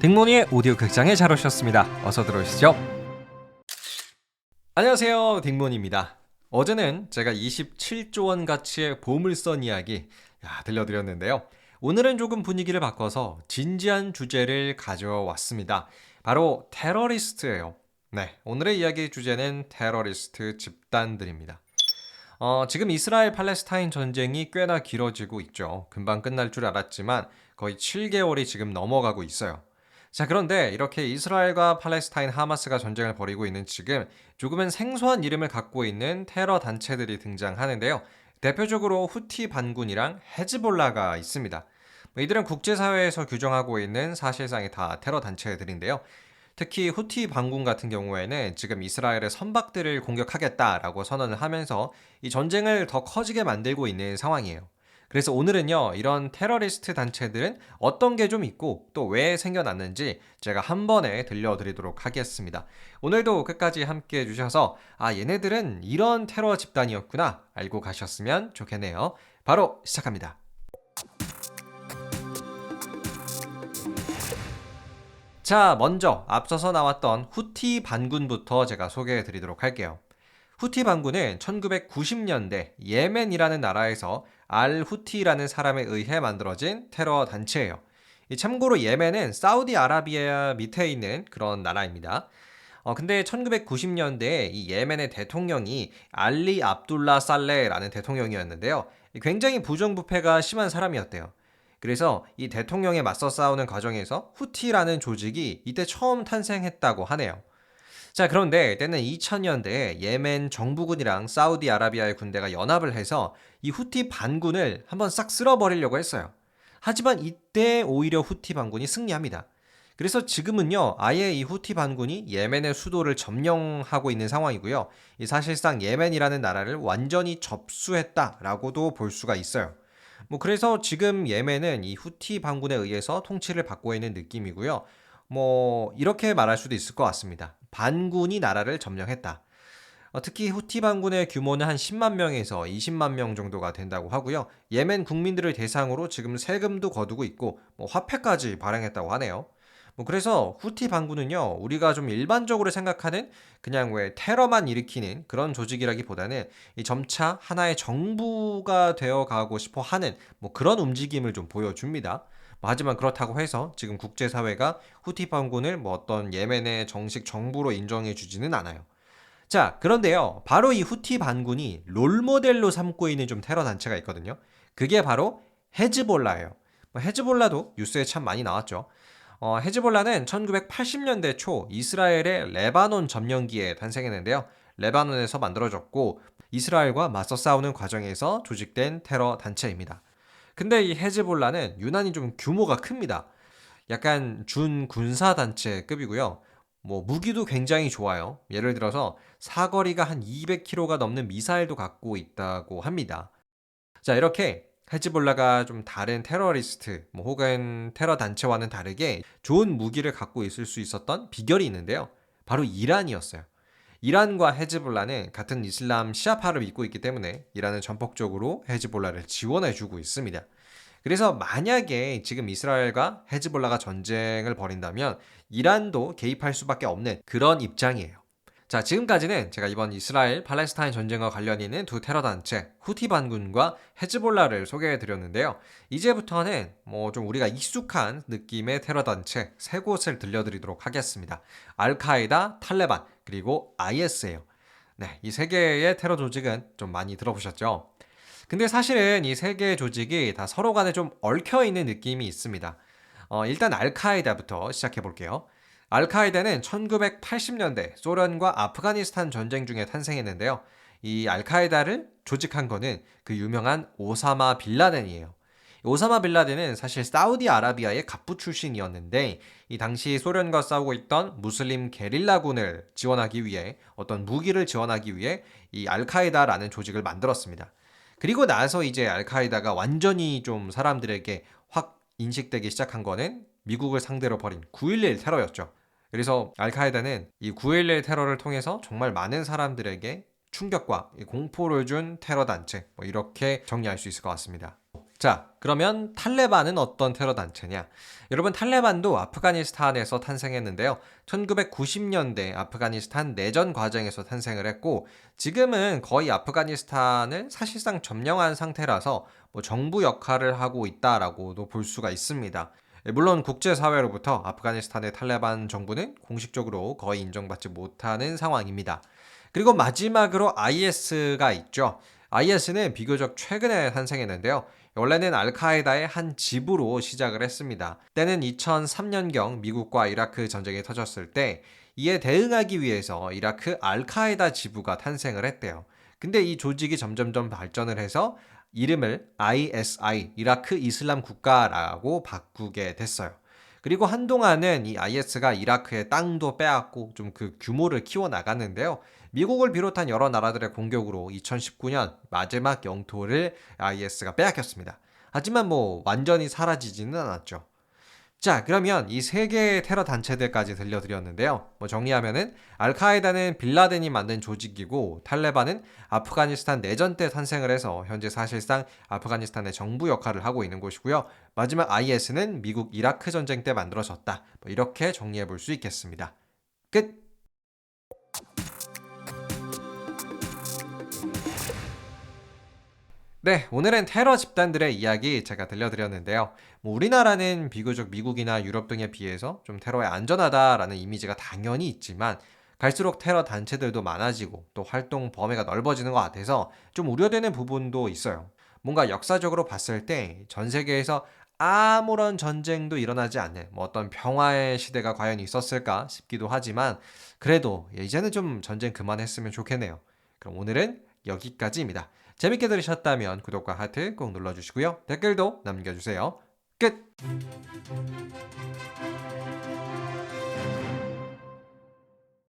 딩모니의 오디오 극장에 잘 오셨습니다. 어서 들어오시죠. 안녕하세요. 딩모니입니다. 어제는 제가 27조 원 가치의 보물 선 이야기 야, 들려드렸는데요. 오늘은 조금 분위기를 바꿔서 진지한 주제를 가져왔습니다. 바로 테러리스트예요. 네, 오늘의 이야기 주제는 테러리스트 집단들입니다. 어, 지금 이스라엘 팔레스타인 전쟁이 꽤나 길어지고 있죠. 금방 끝날 줄 알았지만 거의 7개월이 지금 넘어가고 있어요. 자, 그런데 이렇게 이스라엘과 팔레스타인 하마스가 전쟁을 벌이고 있는 지금 조금은 생소한 이름을 갖고 있는 테러 단체들이 등장하는데요. 대표적으로 후티 반군이랑 헤즈볼라가 있습니다. 뭐 이들은 국제사회에서 규정하고 있는 사실상의 다 테러 단체들인데요. 특히 후티 반군 같은 경우에는 지금 이스라엘의 선박들을 공격하겠다라고 선언을 하면서 이 전쟁을 더 커지게 만들고 있는 상황이에요. 그래서 오늘은요, 이런 테러리스트 단체들은 어떤 게 좀 있고 또 왜 생겨났는지 제가 한 번에 들려드리도록 하겠습니다. 오늘도 끝까지 함께 해주셔서 아, 얘네들은 이런 테러 집단이었구나 알고 가셨으면 좋겠네요. 바로 시작합니다. 자, 먼저 앞서서 나왔던 후티 반군부터 제가 소개해 드리도록 할게요. 후티 반군은 1990년대 예멘이라는 나라에서 알 후티라는 사람에 의해 만들어진 테러 단체예요. 참고로 예멘은 사우디아라비아 밑에 있는 그런 나라입니다. 어, 근데 1990년대에 이 예멘의 대통령이 알리 압둘라 살레라는 대통령이었는데요. 굉장히 부정부패가 심한 사람이었대요. 그래서 이 대통령에 맞서 싸우는 과정에서 후티라는 조직이 이때 처음 탄생했다고 하네요. 자, 그런데 때는 2000년대에 예멘 정부군이랑 사우디아라비아의 군대가 연합을 해서 이 후티 반군을 한번 싹 쓸어버리려고 했어요. 하지만 이때 오히려 후티 반군이 승리합니다. 그래서 지금은요, 아예 이 후티 반군이 예멘의 수도를 점령하고 있는 상황이고요. 이 사실상 예멘이라는 나라를 완전히 접수했다라고도 볼 수가 있어요. 뭐 그래서 지금 예멘은 이 후티 반군에 의해서 통치를 받고 있는 느낌이고요. 뭐 이렇게 말할 수도 있을 것 같습니다. 반군이 나라를 점령했다. 어, 특히 후티 반군의 규모는 한 10만 명에서 20만 명 정도가 된다고 하고요. 예멘 국민들을 대상으로 지금 세금도 거두고 있고 뭐 화폐까지 발행했다고 하네요. 뭐 그래서 후티 반군은요 우리가 좀 일반적으로 생각하는 그냥 왜 테러만 일으키는 그런 조직이라기보다는 이 점차 하나의 정부가 되어 가고 싶어 하는 뭐 그런 움직임을 좀 보여줍니다. 뭐 하지만 그렇다고 해서 지금 국제사회가 후티 반군을 뭐 어떤 예멘의 정식 정부로 인정해 주지는 않아요. 자, 그런데요. 바로 이 후티 반군이 롤모델로 삼고 있는 좀 테러 단체가 있거든요. 그게 바로 헤즈볼라예요. 뭐 헤즈볼라도 뉴스에 참 많이 나왔죠. 어, 헤즈볼라는 1980년대 초 이스라엘의 레바논 점령기에 탄생했는데요. 레바논에서 만들어졌고 이스라엘과 맞서 싸우는 과정에서 조직된 테러 단체입니다. 근데 이 헤즈볼라는 유난히 좀 규모가 큽니다. 약간 준 군사 단체급이고요. 뭐 무기도 굉장히 좋아요. 예를 들어서 사거리가 한 200km가 넘는 미사일도 갖고 있다고 합니다. 자, 이렇게 헤즈볼라가 좀 다른 테러리스트 뭐 혹은 테러 단체와는 다르게 좋은 무기를 갖고 있을 수 있었던 비결이 있는데요. 바로 이란이었어요. 이란과 헤즈볼라는 같은 이슬람 시아파를 믿고 있기 때문에 이란은 전폭적으로 헤즈볼라를 지원해 주고 있습니다. 그래서 만약에 지금 이스라엘과 헤즈볼라가 전쟁을 벌인다면 이란도 개입할 수밖에 없는 그런 입장이에요. 자, 지금까지는 제가 이번 이스라엘 팔레스타인 전쟁과 관련 있는 두 테러 단체 후티 반군과 헤즈볼라를 소개해 드렸는데요. 이제부터는 뭐 좀 우리가 익숙한 느낌의 테러 단체 세 곳을 들려드리도록 하겠습니다. 알카에다, 탈레반, 그리고 IS예요. 네, 이 세 개의 테러 조직은 좀 많이 들어보셨죠? 근데 사실은 이 세 개의 조직이 다 서로 간에 좀 얽혀 있는 느낌이 있습니다. 어, 일단 알카에다부터 시작해 볼게요. 알카에다는 1980년대 소련과 아프가니스탄 전쟁 중에 탄생했는데요. 이 알카에다를 조직한 거는 그 유명한 오사마 빌라덴이에요. 오사마 빌라덴은 사실 사우디아라비아의 갑부 출신이었는데 이 당시 소련과 싸우고 있던 무슬림 게릴라군을 지원하기 위해 어떤 무기를 지원하기 위해 이 알카에다라는 조직을 만들었습니다. 그리고 나서 이제 알카에다가 완전히 좀 사람들에게 확 인식되기 시작한 거는 미국을 상대로 벌인 9.11 테러였죠. 그래서 알카에다는 이 9.11 테러를 통해서 정말 많은 사람들에게 충격과 공포를 준 테러 단체 뭐 이렇게 정리할 수 있을 것 같습니다. 자, 그러면 탈레반은 어떤 테러 단체냐? 여러분, 탈레반도 아프가니스탄에서 탄생했는데요. 1990년대 아프가니스탄 내전 과정에서 탄생을 했고, 지금은 거의 아프가니스탄을 사실상 점령한 상태라서 뭐 정부 역할을 하고 있다라고도 볼 수가 있습니다. 예, 물론 국제사회로부터 아프가니스탄의 탈레반 정부는 공식적으로 거의 인정받지 못하는 상황입니다. 그리고 마지막으로 IS가 있죠. IS는 비교적 최근에 탄생했는데요. 원래는 알카에다의 한 지부로 시작을 했습니다. 때는 2003년경 미국과 이라크 전쟁이 터졌을 때 이에 대응하기 위해서 이라크 알카에다 지부가 탄생을 했대요. 근데 이 조직이 점점점 발전을 해서 이름을 ISI, 이라크 이슬람 국가라고 바꾸게 됐어요. 그리고 한동안은 이 IS가 이라크의 땅도 빼앗고 좀 그 규모를 키워 나갔는데요. 미국을 비롯한 여러 나라들의 공격으로 2019년 마지막 영토를 IS가 빼앗겼습니다. 하지만 뭐 완전히 사라지지는 않았죠. 자, 그러면 이 세 개의 테러 단체들까지 들려드렸는데요. 뭐 정리하면은 알카에다는 빌라덴이 만든 조직이고 탈레반은 아프가니스탄 내전 때 탄생을 해서 현재 사실상 아프가니스탄의 정부 역할을 하고 있는 곳이고요. 마지막 IS는 미국 이라크 전쟁 때 만들어졌다. 뭐 이렇게 정리해 볼 수 있겠습니다. 끝. 네, 오늘은 테러 집단들의 이야기 제가 들려드렸는데요. 뭐 우리나라는 비교적 미국이나 유럽 등에 비해서 좀 테러에 안전하다라는 이미지가 당연히 있지만 갈수록 테러 단체들도 많아지고 또 활동 범위가 넓어지는 것 같아서 좀 우려되는 부분도 있어요. 뭔가 역사적으로 봤을 때 전 세계에서 아무런 전쟁도 일어나지 않는 뭐 어떤 평화의 시대가 과연 있었을까 싶기도 하지만 그래도 이제는 좀 전쟁 그만했으면 좋겠네요. 그럼 오늘은 여기까지입니다. 재밌게 들으셨다면 구독과 하트 꼭 눌러주시고요. 댓글도 남겨주세요. 끝!